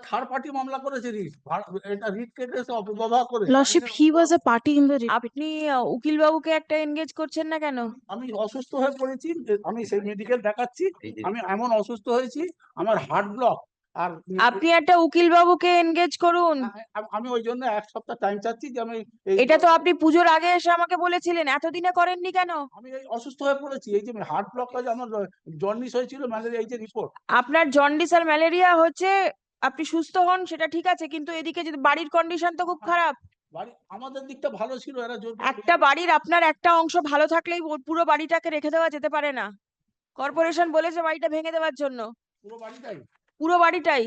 Third party মামলা করেছে writ. এটা রিট অপব্যবহার করে writ. আপনি আহ, উকিল বাবুকে একটা এনগেজ করছেন না কেন? আমি অসুস্থ হয়ে পড়েছি আমি সেই মেডিকেল দেখাচ্ছি আমি এমন অসুস্থ হয়েছি আমার হার্ট ব্লক আর আপনি একটা উকিল বাবুকে এনগেজ করুন আমি ওই জন্য এক সপ্তাহ টাইম চাচ্ছি যে আমি এটা তো আপনি পুজোর আগে এসে আমাকে বলেছিলেন এতদিনে করেননি কেন? আমি এই অসুস্থ হয়ে পড়েছি এই যে হার্ট ব্লক আমার জন্ডিস হয়েছিল ম্যালেরিয়া এই যে রিপোর্ট আপনার জন্ডিস আর ম্যালেরিয়া হচ্ছে আপনি সুস্থ হন সেটা ঠিক আছে কিন্তু এদিকে যদি বাড়ির কন্ডিশন তো খুব খারাপ। আমাদের দিকটা ভালো ছিল এরা জোর একটা বাড়ির আপনার একটা অংশ ভালো থাকলেই পুরো বাড়িটাকে রেখে দেওয়া যেতে পারে না। কর্পোরেশন বলেছে বাড়িটা ভেঙে দেওয়ার জন্য। পুরো বাড়িটাই? পুরো বাড়িটাই।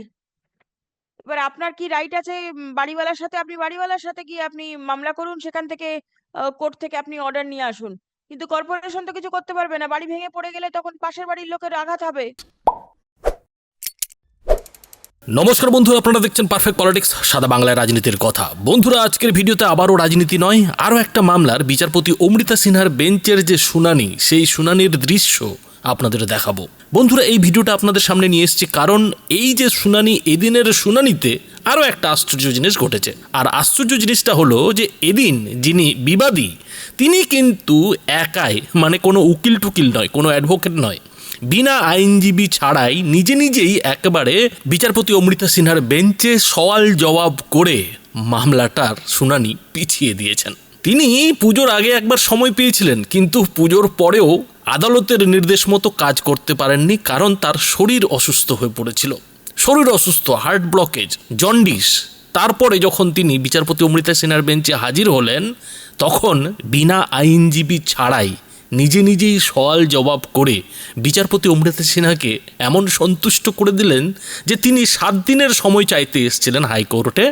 এবার আপনার কি রাইট আছে বাড়িওয়ালার সাথে? আপনি বাড়িওয়ালার সাথে গিয়ে আপনি মামলা করুন সেখান থেকে কোর্ট থেকে আপনি অর্ডার নিয়ে আসুন। কিন্তু কর্পোরেশন তো কিছু করতে পারবে না। বাড়ি ভেঙে পড়ে গেলে তখন পাশের বাড়ির লোকের আঘাত হবে। নমস্কার বন্ধুরা আপনারা দেখছেন পারফেক্ট পলিটিক্স সাদা বাংলায় রাজনীতির কথা। বন্ধুরা, আজকের ভিডিওতে আবারও রাজনীতি নয়, আরও একটা মামলার বিচারপতি অমৃতা সিনহার বেঞ্চের যে শুনানি, সেই শুনানির দৃশ্য আপনাদের দেখাবো। বন্ধুরা, এই ভিডিওটা আপনাদের সামনে নিয়ে এসেছি কারণ এই যে শুনানি, এদিনের শুনানিতে আরও একটা আশ্চর্য জিনিস ঘটেছে। আর আশ্চর্য জিনিসটা হলো যে এদিন যিনি বিবাদী, তিনি কিন্তু একাই মানে কোনো উকিল টুকিল নয়, কোনো অ্যাডভোকেট নয় বিনা আইনজীবী ছাড়াই নিজে নিজেই একেবারে বিচারপতি অমৃতা সিনহার বেঞ্চে সওয়াল জবাব করে মামলাটার শুনানি পিছিয়ে দিয়েছেন। তিনি পুজোর আগে একবার সময় পেয়েছিলেন, কিন্তু পুজোর পরেও আদালতের নির্দেশ মতো কাজ করতে পারেননি, কারণ তার শরীর অসুস্থ হয়ে পড়েছিল। শরীর অসুস্থ, হার্ট ব্লকেজ, জন্ডিস। তারপরে যখন তিনি বিচারপতি অমৃতা সিনহার বেঞ্চে হাজির হলেন, তখন বিনা আইনজীবী ছাড়াই নিজে নিজেই সওয়াল জবাব করে বিচারপতি অমৃতা সিনহাকে এমন সন্তুষ্ট করে দিলেন যে তিনি সাত দিনের সময় চাইতে এসেছিলেন হাইকোর্টে।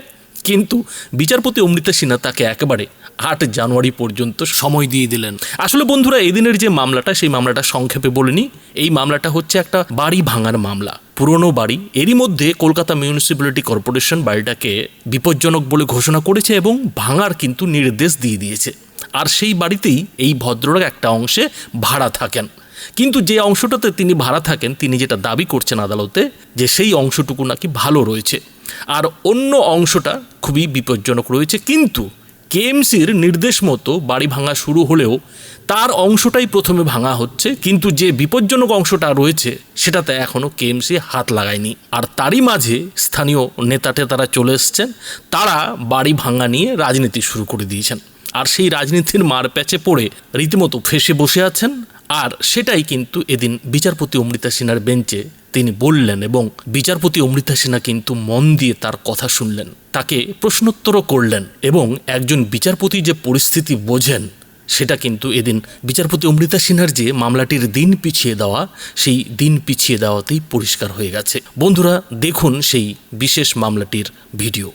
কিন্তু বিচারপতি অমৃতা সিনহা তাকে একেবারে আট জানুয়ারি পর্যন্ত সময় দিয়ে দিলেন। আসলে বন্ধুরা, এদিনের যে মামলাটা, সেই মামলাটা সংক্ষেপে বলিনি এই মামলাটা হচ্ছে একটা বাড়ি ভাঙার মামলা, পুরনো বাড়ি। এরই মধ্যে কলকাতা মিউনিসিপ্যালিটি কর্পোরেশন বাড়িটাকে বিপজ্জনক বলে ঘোষণা করেছে এবং ভাঙার কিন্তু নির্দেশ দিয়ে দিয়েছে। আর সেই বাড়িতেই এই ভদ্রলোক একটা অংশে ভাড়া থাকেন। কিন্তু যে অংশটাতে তিনি ভাড়া থাকেন, তিনি যেটা দাবি করছেন আদালতে, যে সেই অংশটুকু নাকি ভালো রয়েছে। আর অন্য অংশটা খুবই বিপজ্জনক রয়েছে, কিন্তু কেএমসির নির্দেশ মতো বাড়ি ভাঙা শুরু হলেও তার অংশটাই প্রথমে ভাঙা হচ্ছে, কিন্তু যে বিপজ্জনক অংশটা রয়েছে, সেটাতে এখনও কেএমসি হাত লাগায়নি। আর তারই মাঝে স্থানীয় নেতা তারা চলে এসছেন, তারা বাড়ি ভাঙা নিয়ে রাজনীতি শুরু করে দিয়েছেন। আর সেই রাজনীতির মার প্যাচে পড়ে রীতিমতো ফেসে বসে আছেন। আর সেটাই কিন্তু এদিন বিচারপতি অমৃতা সিনহার বেঞ্চে তিনি বললেন এবং বিচারপতি অমৃতা সিনহা কিন্তু মন দিয়ে তার কথা শুনলেন। তাকে প্রশ্নোত্তরও করলেন এবং একজন বিচারপতি যে পরিস্থিতি বোঝেন, সেটা কিন্তু এদিন বিচারপতি অমৃতা সিনহার যে মামলাটির দিন পিছিয়ে দেওয়া, সেই দিন পিছিয়ে দেওয়াতেই পরিষ্কার হয়ে গেছে। বন্ধুরা, দেখুন সেই বিশেষ মামলাটির video.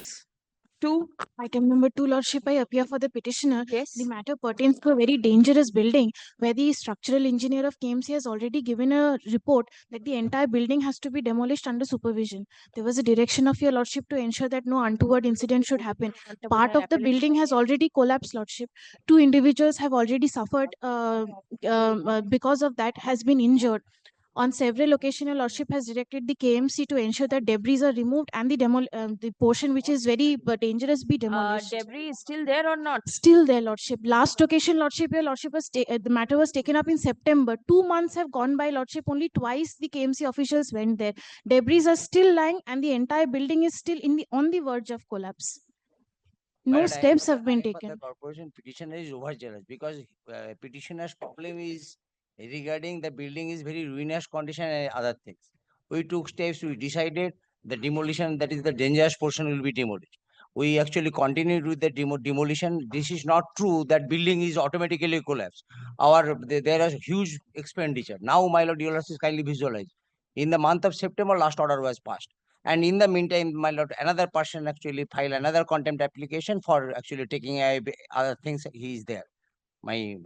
Two, item number two, Lordship, I appear for the petitioner. Yes. The matter pertains to a very dangerous building where the structural engineer of KMC has already given a report that the entire building has to be demolished under supervision. There was a direction of your Lordship to ensure that no untoward incident should happen. Part of the building has already collapsed, Lordship. Two individuals have already suffered uh, um, uh, because of that, has been injured. On several occasions, Your Lordship has directed the KMC to ensure that debris are removed and the demo, uh, the portion which is very uh, dangerous be uh, demolished. Uh, debris is still there or not? Still there, Lordship. Last occasion, Lordship, Your Lordship was uh, the matter was taken up in September. Two months have gone by, Lordship. Only twice the KMC officials went there. Debris are still lying, and the entire building is still in the on the verge of collapse. No but steps I, have been I, taken. The corporation petitioner is overzealous because uh, petitioner's problem is regarding the building is very ruinous condition and other things. We took steps, we decided the demolition, that is the dangerous portion will be demolished. We actually continued with the demo demolition. This is not true that building is automatically collapsed. Our There are huge expenditure. Now, my lord, you is kindly visualized. In the month of September, last order was passed. And in the meantime, my lord, another person actually filed another contempt application for actually taking other things. He is there. My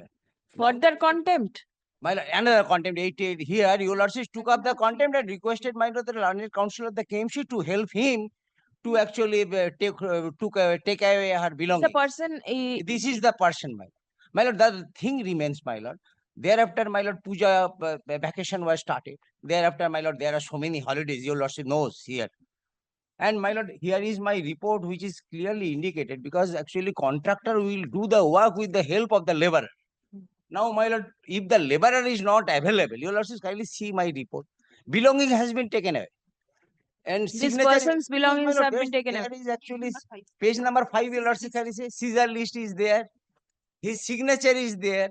further contempt my, another contempt 88 here, your lordship took up the contempt and requested my lord, the learned counsel of the KMC to help him to actually uh, take uh, took, uh, take away her belongings. The person. He... This is the person, my lord. My lord, the thing remains, my lord. Thereafter, my lord, puja uh, vacation was started. Thereafter, my lord, there are so many holidays. Your lordship knows here. And my lord, here is my report, which is clearly indicated because actually contractor will do the work with the help of the laborer. Now, my lord, if the laborer is not available, your lordship kindly see my report. Belonging has been taken away. And This person's belongings have been there- taken away. There is actually page number five, your lordship kindly say, Caesar list is there. His signature is there.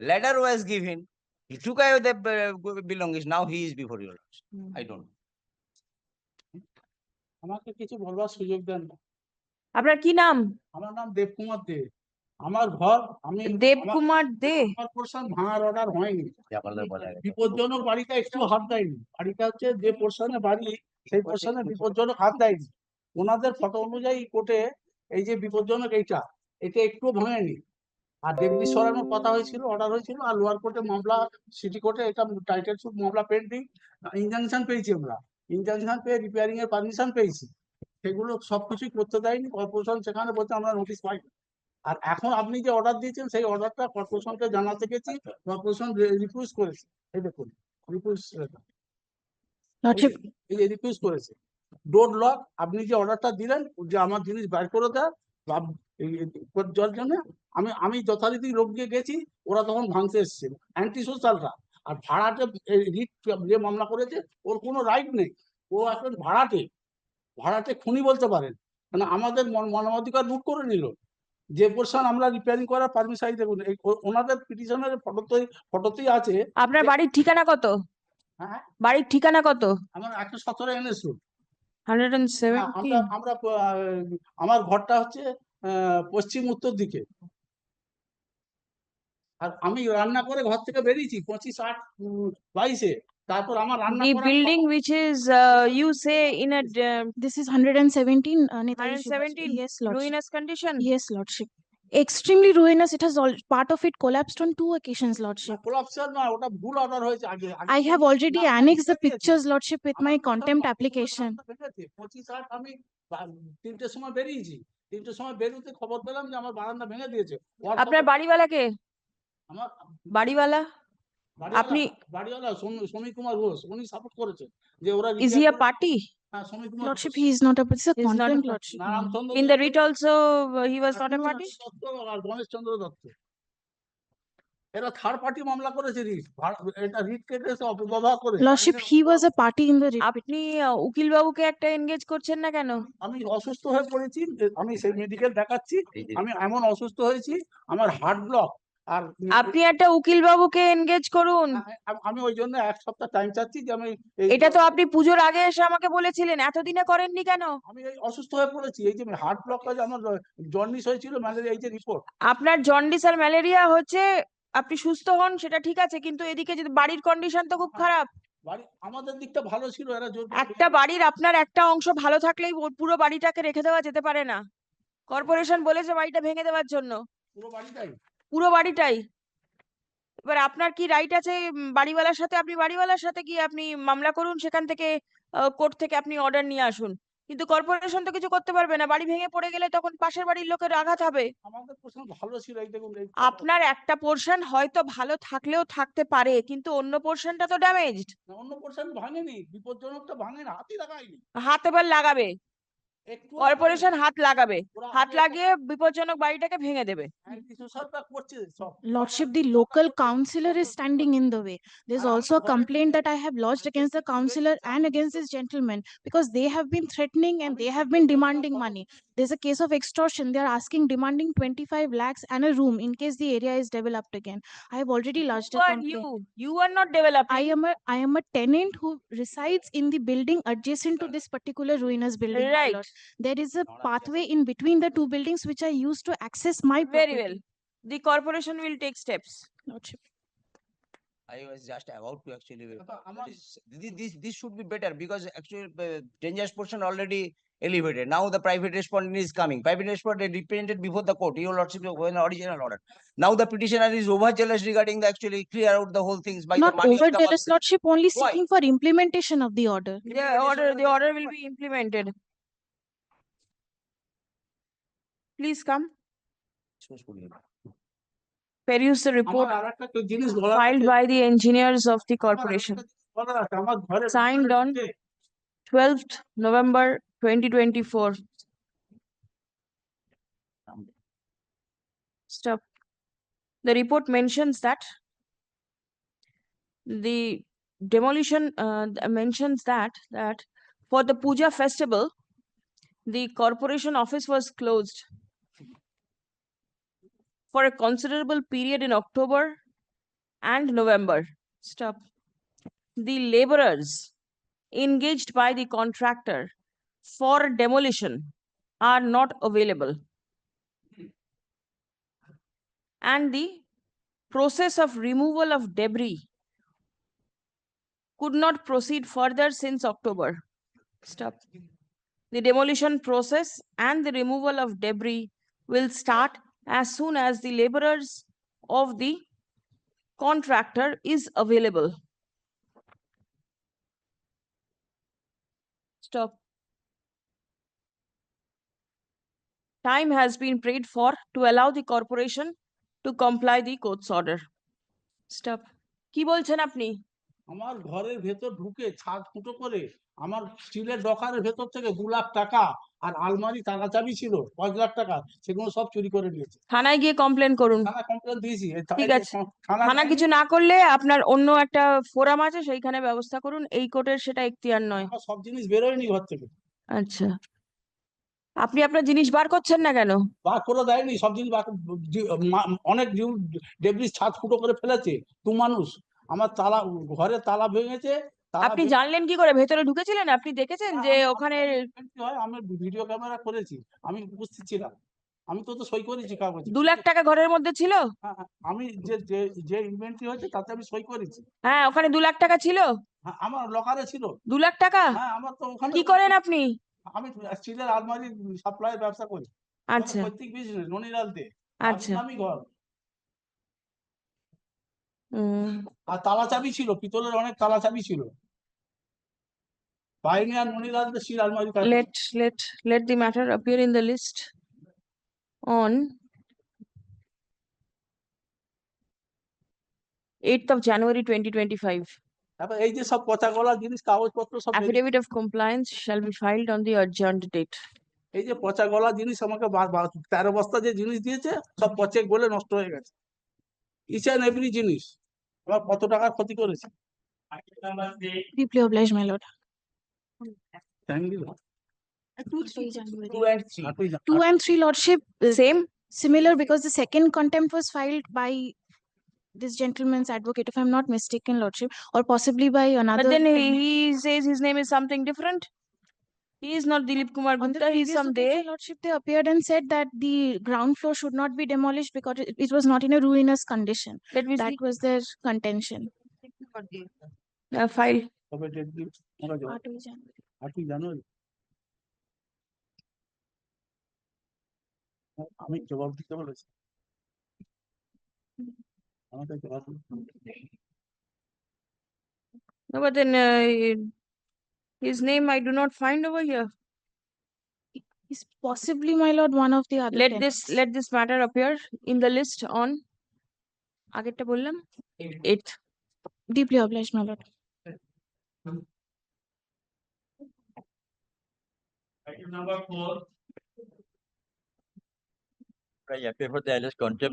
Letter was given. He took away the uh, belongings. Now he is before your lordship. I don't. know. আমাকে কিছু বলবার সুযোগ দেন না। আপনার কি নাম আমার নাম দেবকুমার দে আমার ঘর আমি দেবকুমার দে। আমার পোর্শন ভাঙার অর্ডার হয়নি। বিপজ্জনক বাড়িটা একটু হাত দেয়নি। বাড়িটা হচ্ছে যে পোর্শনে বাড়ি সেই পোর্শনে বিপজ্জনক হাত দেয়নি। ওনাদের ফটো অনুযায়ী কোর্টে এই যে বিপজ্জনক এইটা এটা একটু ভাঙেনি। আর দেবলি সরানোর কথা হয়েছিল অর্ডার হয়েছিল আর লোয়ার কোর্টে মামলা সিটি কোর্টে এটা টাইটেল সুট মামলা পেন্ডিং ইনজাংশন পেয়েছি আমরা। ইনজাংশন পেয়ে রিপেয়ারিং এর পারমিশন পেয়েছি। সেগুলো সবকিছুই করতে দেয়নি কর্পোরেশন সেখানে বলতে আমরা নোটিশ পাইনি। আর এখন আপনি যে অর্ডার দিয়েছেন সেই অর্ডারটা কর্পোরেশনকে জানাতে গেছি কর্পোরেশন রিফিউজ করেছে। এই দেখুন রিফিউজ রিফিউজ করেছে। ডোর লক আপনি যে অর্ডারটা দিলেন যে আমার জিনিস বের করে দেয় যার জন্য আমি আমি যথারীতি লোক দিয়ে গেছি ওরা তখন ভাঙতে এসছে। অ্যান্টি সোশ্যালরা আর ভাড়াটে রিট যে মামলা করেছে ওর কোনো রাইট নেই। ও এখন ভাড়াটে। ভাড়াটে খুনি বলতে পারেন। মানে আমাদের মানবাধিকার লুট করে নিল। যে পোর্শন আমরা রিপেয়ারিং করার পারমিশন দেখুন ওনাদের পিটিশনের ফটোতেই ফটোতেই আছে। আপনার বাড়ির ঠিকানা কত? হ্যাঁ? বাড়ির ঠিকানা কত? আমার একশো সতেরো এনেছো হান্ড্রেড এন্ড হ্যাঁ, সেভেন্টি আমরা আমরা ঘরটা হচ্ছে পশ্চিম উত্তর দিকে। আর আমি রান্না করে ঘর থেকে বেরিয়েছি পঁচিশ আট বাইশে। তারপর আমার রান্না The building which is, uh, you say in a uh, this is hundred and seventeen, uh, Netaji Subhash- 117 Yes, Lordship. ruinous condition? Yes, Lordship. Extremely ruinous. It has all, part of it collapsed on two occasions, Lordship. কোলাপসার না ওটা ভুল order হয়েছে আগে আগে I have already না, annexed the pictures, Lordship, with my contempt application. আমার ভেঙেছে। পঁচিশ আট আমি বা- তিনটের সময় বেরিয়েছি তিনটের সময় বেরোতে খবর পেলাম যে আমার বারান্দা ভেঙে দিয়েছে ওর আপনার খবর- বাড়িওয়ালাকে আমার বাড়িওয়ালা বাড়িওয়ালা আপনি- বাড়িওয়ালা সমী- সমীর কুমার ঘোষ উনি সাপোর্ট করেছে যে ওরা is he repair a party? হ্যাঁ Lordship, he is not a, is a Lordship. In the writ also, uh, he was not a party? Ganesh চন্দ্র দত্ত এরা থার্ড পার্টি মামলা করেছে রিট এটা রিট কেটে এসে অপব্যবহার করে Lordship, he was a party in the writ আপনি উকিল বাবুকে একটা এনগেজ করছেন না কেন? আমি অসুস্থ হয়ে পড়েছি এ- আমি সেই মেডিকেল দেখাচ্ছি আমি এমন অসুস্থ হয়েছি আমার হার্ট ব্লক আর আপনি একটা উকিল বাবুকে এনগেজ করুন। আমি ওই জন্য এক সপ্তাহ টাইম চাচ্ছি যে আমি এটা তো আপনি পুজোর আগে এসে আমাকে বলেছিলেন এতদিনে করেননি কেন? আমি এই অসুস্থ হয়ে পড়েছি এই যে হার্ট ব্লক আমার জন্ডিস হয়েছিল ম্যালেরিয়া এই যে রিপোর্ট আপনার জন্ডিস আর ম্যালেরিয়া হচ্ছে আপনি সুস্থ হন সেটা ঠিক আছে কিন্তু এদিকে যদি বাড়ির কন্ডিশন তো খুব খারাপ। বাড়ি আমাদের দিকটা ভালো ছিল এরা একটা বাড়ির আপনার একটা অংশ ভালো থাকলেই পুরো বাড়িটাকে রেখে দেওয়া যেতে পারে না। কর্পোরেশন বলেছে বাড়িটা ভেঙে দেওয়ার জন্য। পুরো বাড়িটাই। পুরো বাড়িটাই। এবার আপনার কি রাইট আছে বাড়িওয়ালার সাথে? আপনি বাড়িওয়ালার সাথে গিয়ে আপনি মামলা করুন সেখান থেকে কোর্ট থেকে আপনি অর্ডার নিয়ে আসুন। কিন্তু কর্পোরেশন তো কিছু করতে পারবে না। বাড়ি ভেঙে পড়ে গেলে তখন পাশের বাড়ির লোকের আঘাত হবে। আপনার একটা পোর্শন হয়তো ভালো থাকলেও থাকতে পারে কিন্তু অন্য পোর্শনটা তো ড্যামেজড অন্য পোর্শন ভাঙেনি বিপজ্জনকটা ভাঙে না হাতি লাগায়নি। হাত এবার লাগাবে। কর্পোরেশন হাত লাগাবে ওরা হাত আগে লাগিয়ে বিপজ্জনক বাড়িটাকে ভেঙে দেবে anti-socialটা করছে সব Lordship, the local councillor is standing in the way. There's I'm also a sorry. complaint that I have lodged against the councillor and against this gentleman because they have been threatening and they have been demanding money. There's a case of extortion. They are asking, demanding twenty-five lakhs and a room in case the area is developed again. I have already lodged Who a are complaint. you? You are not developing. I am a, I am a tenant who resides in the building adjacent to this particular ruinous building. Right. lord. There is a pathway in between the two buildings which I use to access my Very property. well. The corporation will take steps. Lordship. I was just about to actually. This, this, this should be better because actually the dangerous portion already elevated. Now the private respondent is coming. Private respondent represented before the court. Your lordship when original order. Now the petitioner is overzealous regarding the actually clear out the whole things by not the overzealous lordship only Why? seeking for implementation of the order. Yeah, order the order will be implemented. Please come peruse the report filed by the engineers of the corporation. signed on 12th November 2024 stop. The report mentions that the demolition uh, mentions that that for the puja festival the corporation office was closed for a considerable period in October and November. Stop. The laborers engaged by the contractor for demolition are not available. And the process of removal of debris could not proceed further since October. Stop. The demolition process and the removal of debris will start as soon as the laborers of the contractor is available. Stop. Time has been prayed for to allow the corporation to comply the court's order. Stop. কি বলছেন আপনি? আমার ঘরের ভেতর ঢুকে ছাদ ফুটো করে আমার স্টিলের ডকারের ভেতর থেকে দু লাখ টাকা আর আলমারি তালা চাবি ছিল পাঁচ লাখ টাকা সেগুলো সব চুরি করে নিয়েছে। থানায় গিয়ে কমপ্লেন করুন। থানা কমপ্লেন দিয়েছি। ঠিক আছে। থানা কিছু না করলে আপনার অন্য একটা ফোরাম আছে সেইখানে ব্যবস্থা করুন। এই কোর্টের সেটা এখতিয়ার নয়। সব জিনিস বেরোয়নি ঘর থেকে। আচ্ছা। আপনি আপনার জিনিস বার করছেন না কেন? বার করে দেয়নি সব জিনিস অনেক ডেবরিজ ছাদ ফুটো করে ফেলেছে। দু মানুষ। আমার তালা ঘরে তালা ভেঙেছে আপনি জানলেন কি করে? ভেতরে ঢুকেছিলেন? আপনি দেখেছেন যে ওখানে আমি ভিডিও ক্যামেরা করেছি। আমি উপস্থিত ছিলাম। আমি তো তো সই করেছি কাগজে দু লাখ টাকা ঘরের মধ্যে ছিল? হ্যাঁ, হ্যাঁ, আমি যে যে যে ইনভেন্টরি হয়েছে তাতে আমি সই করেছি। হ্যাঁ ওখানে দু লাখ টাকা ছিল? হ্যাঁ, আমার লকারে ছিল। দু লাখ টাকা? হ্যাঁ আমার তো ওখানে কি করেন আপনি? আমি স্টিলের আলমারি সাপ্লাই ব্যবসা করি। আচ্ছা। প্রত্যেক বিজনেস ননিরালতে আচ্ছা। আমি ঘর। আর তালা চাবি ছিল পিতলের অনেক তালা চাবি ছিল let let let the matter appear in the list on eighth of January twenty twenty-five. তারপর এই যে সব পচা গলা জিনিস কাগজপত্র সব বেরিয়ে- Affidavit of compliance shall be filed on the adjourned date. এই যে পচা গলা জিনিস আমাকে বা- বা- তেরো বস্তা যে জিনিস দিয়েছে সব পচে গলে নষ্ট হয়ে গেছে। ইচ অ্যান্ড এভরি জিনিস। আমার কত টাকার ক্ষতি করেছে Deeply obliged, my lord. Thank you Two January. আটই জা- Two and three lordship, uh, Same, similar because the second contempt was filed by this gentleman's advocate, if I'm not mistaken, lordship, or possibly by but another. then he, pen- he says his name is something different. He is not Dilip Kumar On the Gupta, he is previous some occasion, day. lordship, they appeared and said that the ground floor should not be demolished because it, it was not in a ruinous condition. Let me That see, was their contention. uh, file. কবে date দিন আমরা জবাব- আটই January. আটই জানুয়ারি আমি জবাব দিতে বলেছি আমাকে জবাব দিতে No, but then, uh, his name I do not find over here. Is possibly, my lord, one of the other Let this, tenants. let this matter appear in the list on আগেরটা বললাম eighth. Deeply obliged, my lord. I appear for the eldest contempt